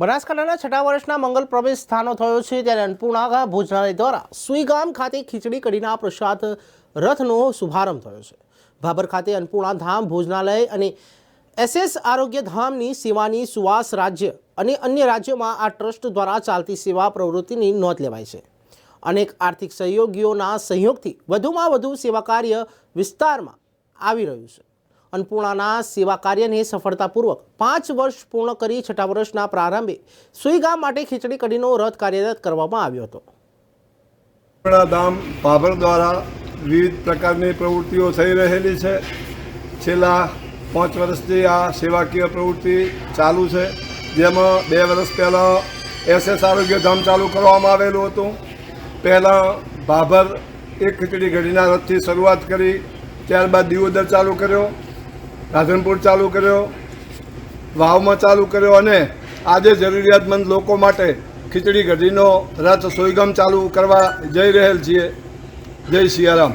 બનાસકાંઠાના છઠ્ઠા વર્ષના મંગલ પ્રવેશ સ્થાનો થયો છે ત્યારે અન્નપૂર્ણા ભોજનાલય દ્વારા સુઈગામ ખાતે ખીચડી કઢીના પ્રસાદ રથનો શુભારંભ થયો છે. ભાભર ખાતે અન્નપૂર્ણા ધામ ભોજનાલય અને એસએસ આરોગ્ય ધામની સેવાની સુવાસ રાજ્ય અને અન્ય રાજ્યોમાં આ ટ્રસ્ટ દ્વારા ચાલતી સેવા પ્રવૃત્તિની નોંધ લેવાય છે. અનેક આર્થિક સહયોગીઓના સહયોગથી વધુમાં વધુ સેવા કાર્ય વિસ્તારમાં આવી રહ્યું છે. અન્નપૂર્ણાના સેવા કાર્યને સફળતાપૂર્વક પાંચ વર્ષ પૂર્ણ કરી છઠ્ઠા વર્ષના પ્રારંભે સુઈગામ માટે ખીચડી કઢીનો રથ કાર્યરત કરવામાં આવ્યો હતો. ધામ ભાભર દ્વારા વિવિધ પ્રકારની પ્રવૃત્તિઓ થઈ રહેલી છે. છેલ્લા પાંચ વર્ષથી આ સેવાકીય પ્રવૃત્તિ ચાલુ છે. જેમાં બે વર્ષ પહેલાં એસએસ આરોગ્ય ધામ ચાલુ કરવામાં આવેલું હતું. પહેલાં ભાભર એક ખીચડી ઘડીના રથથી શરૂઆત કરી, ત્યારબાદ દિયોદર ચાલુ કર્યો. રાધનપુર ચાલુ કર્યો, વાવમાં ચાલુ કર્યો અને આજે જરૂરિયાતમંદ લોકો માટે ખીચડી કઢીનો રથ સોયગમ ચાલુ કરવા જઈ રહેલ છીએ. જય સિયારામ.